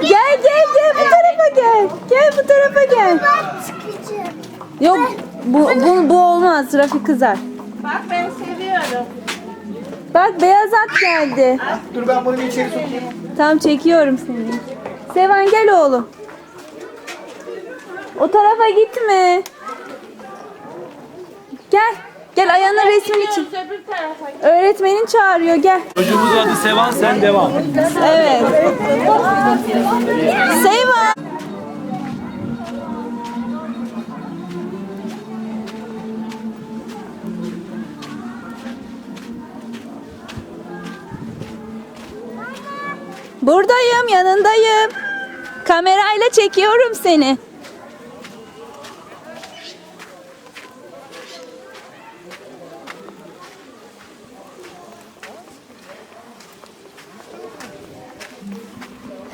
Gel gel gel bu tarafa gel. Gel bu tarafa gel. Çıkacağım. Yok bu, bu, bu olmaz. Rafik kızar. Bak ben seviyorum. Bak beyaz at geldi. Dur ben bunu bir içeri sokayım. Tamam çekiyorum seni. Sevan gel oğlum. O tarafa gitme. Gel. Gel ayağına resmin için. Gidiyoruz öbür tarafa. Öğretmenin çağırıyor gel. Çocuğumuz adı Sevan sen devam. Evet. Sevan. Buradayım, yanındayım. Kamerayla çekiyorum seni.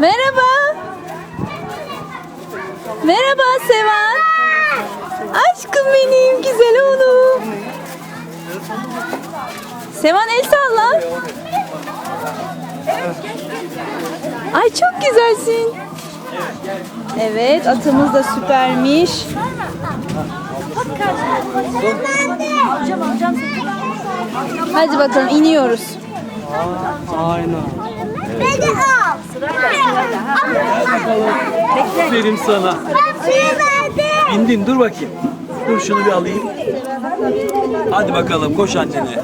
Merhaba. Merhaba Sevan. Aşkım benim güzel oğlum. Sevan el salla. Ay çok güzelsin. Evet atımız da süpermiş. Hadi bakalım iniyoruz. Aynen. Aferin sana. Bindin dur bakayım. Dur şunu bir alayım. Hadi bakalım koş annene.